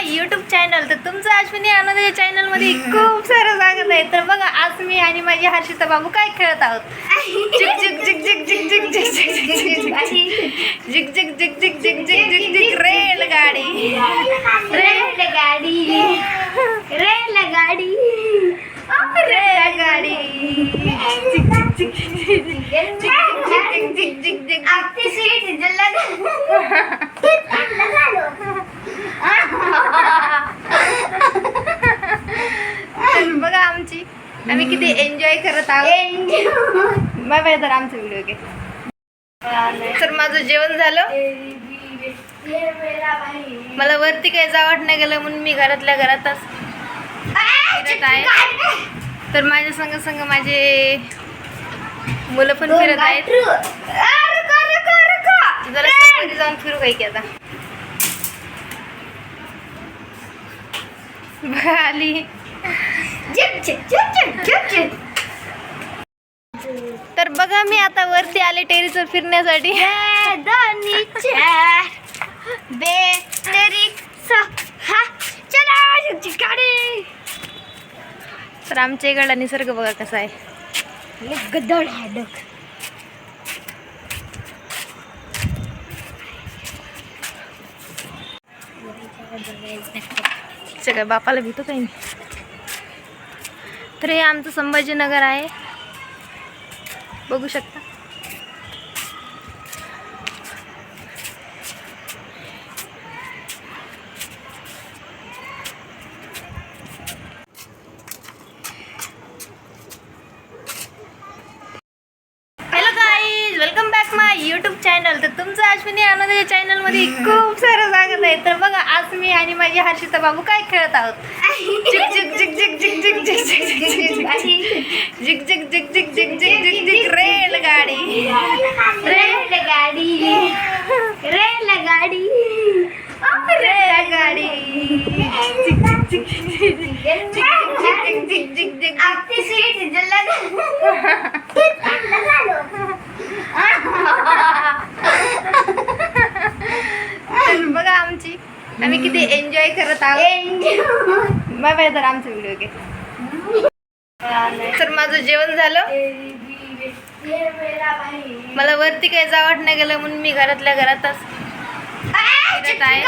YouTube channel तर तुमचं अश्विनी आनंद या चॅनलमध्ये खूप सारं स्वागत आहे तर बघा आज मी आणि माझी हर्षिता बाबू काय खेळत आहोत जिक जिक जिक जिक जिक जिक जिक जिक जिक जिक जिक जिक जिक जिक जिक जिक जिक जिक रेल गाडी रेल गाडी रेल गाडी रेल गाडी जिक जिक जिक जिक जिक जिक जिक जिक आपकी सीट लगा लगा लो तर बघा आमची आम्ही किती एन्जॉय करत आहोत. बाय बाय तर आमचा व्हिडिओ घे. तर माझं जेवण झालं. मला वरती काही जावट नाही गेलं म्हणून मी घरातल्या घरातच फिरत आहे. तर माझ्या संग संग माझे मुलं पण फिरत आहेत. जरा जाऊन फिरू काही की आता. बघा आली तर बघा मी आता वरती आले टेरिसवर फिरण्यासाठी. तर आमच्या इकडला निसर्ग बघा कसा आहे. गदळ आहे डोक सगळ्या बापाला भेटू काही नाही तर हे आमचं संभाजीनगर आहे. बघू शकता. Hello guys welcome back my YouTube channel तर तुमचं अश्विनी आनंद खूप सारं स्वागत आहे. तर बघा आज मी आणि माझी हर्षिता बाबू काय खेळत आहोत? जिक जिक जिक जिक जिक जिक जिक जिक जिक जिक जिक जिक जिक जिक जिक जिक जिक जिक रेल गाडी रेल गाडी रेल गाडी रेल गाडी जिक जिक जिक जिक जिक जिक जिक जिक आपकी सीट लगा लगा लो तर बघा आमची आम्ही किती एन्जॉय आहोत बाय बाय तर आमचा व्हिडिओ घे. तर माझं जेवण झालं. मला वरती काही जावट नाही गेलं म्हणून मी घरातल्या घरातच फिरत आहे.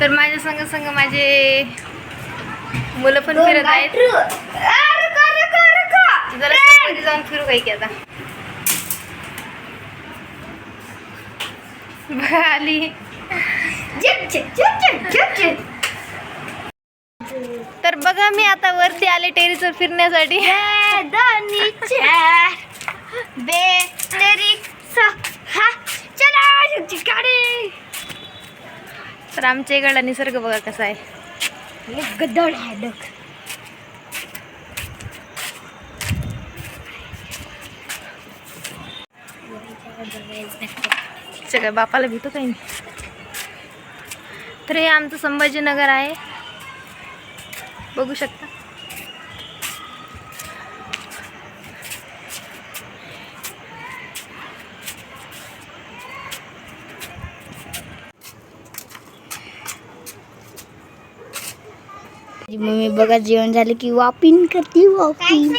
तर माझ्या संग संग माझे मुलं पण फिरत आहेत. जरा जाऊन फिरू काही की आता? बघा आली तर बघा मी आता वरती आले टेरिसवर फिरण्यासाठी. तर आमच्या इकडला निसर्ग बघा कसा आहे. आहे सगळ्या बापाला भेटू काही? तर हे आमचं संभाजीनगर आहे. बघू शकता. मम्मी बघा जेवण झालं की वापिंग करते वापिंग